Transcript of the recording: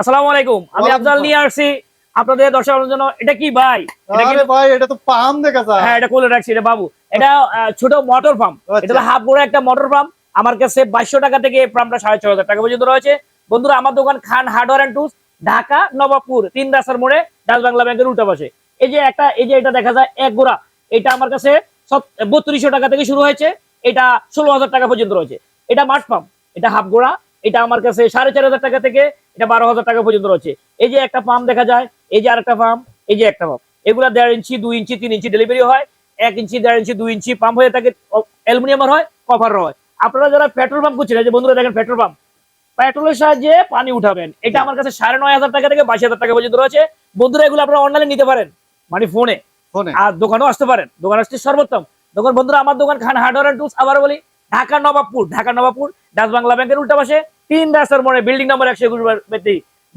আসসালামু আলাইকুম। আমি আফজাল নিয়ে আসছি আপনাদের দর্শকের জন্য। এটা কি ভাই? এটা আরে ভাই এটা তো পাম দেখা যায়। হ্যাঁ এটা কোলে রাখছি এটা বাবু। এটা ছোট মোটর পাম্প আচ্ছা। এটা হাফ গোড়া একটা মোটর পাম্প আমার কাছে টাকা থেকে এই পাম্পটা টাকা পর্যন্ত রয়েছে। বন্ধুরা আমার দোকান Khan hardware and tools Dhaka Nawabpur তিন রাস্তার মোড়ে ডাচ বাংলা ব্যাংকের উল্টা পাশে। এই যে একটা এই যে এটা দেখা যায় এক গোড়া। এটা আমার কাছে বত্রিশশো টাকা থেকে শুরু হয়েছে। এটা ষোলো হাজার টাকা পর্যন্ত রয়েছে। এটা মাঠ পাম্প এটা হাফ গোড়া। এটা আমার কাছে সাড়ে চার হাজার টাকা থেকে এটা বারো হাজার টাকা পর্যন্ত রয়েছে। এই যে একটা পাম্প দেখা যায় এই যে আরেকটা পাম্প এই যে একটা পাম্প এগুলা দেড় ইঞ্চি দুই ইঞ্চি তিন ইঞ্চি ডেলিভারি হয়। এক ইঞ্চি দেড় ইঞ্চি দুই ইঞ্চি পাম্প হয়ে থাকে অ্যালুমিনিয়ামের হয় কভার হয়। আপনারা যারা পেট্রোল পাম্প করছেন যে বন্ধুরা দেখেন পেট্রোল পাম্প পেট্রোলের সাহায্যে পানি উঠাবেন। এটা আমার কাছে সাড়ে নয় হাজার টাকা থেকে বাইশ হাজার টাকা পর্যন্ত রয়েছে। বন্ধুরা এগুলো আপনারা অনলাইনে নিতে পারেন। মানে ফোনে ফোনে? আর দোকানেও আসতে পারেন। দোকান আসতে সর্বোত্তম। দোকান বন্ধুরা আমার দোকান খান হার্ডওয়ার টুলস আবার বলি। ঢাকা নবাবপুর ঢাকা নবাবপুর, ডাচ বাংলা ব্যাংকের উল্টা পাশে, তিন রাস্তার মোড়ে বিল্ডিং নাম্বার একশো একুশ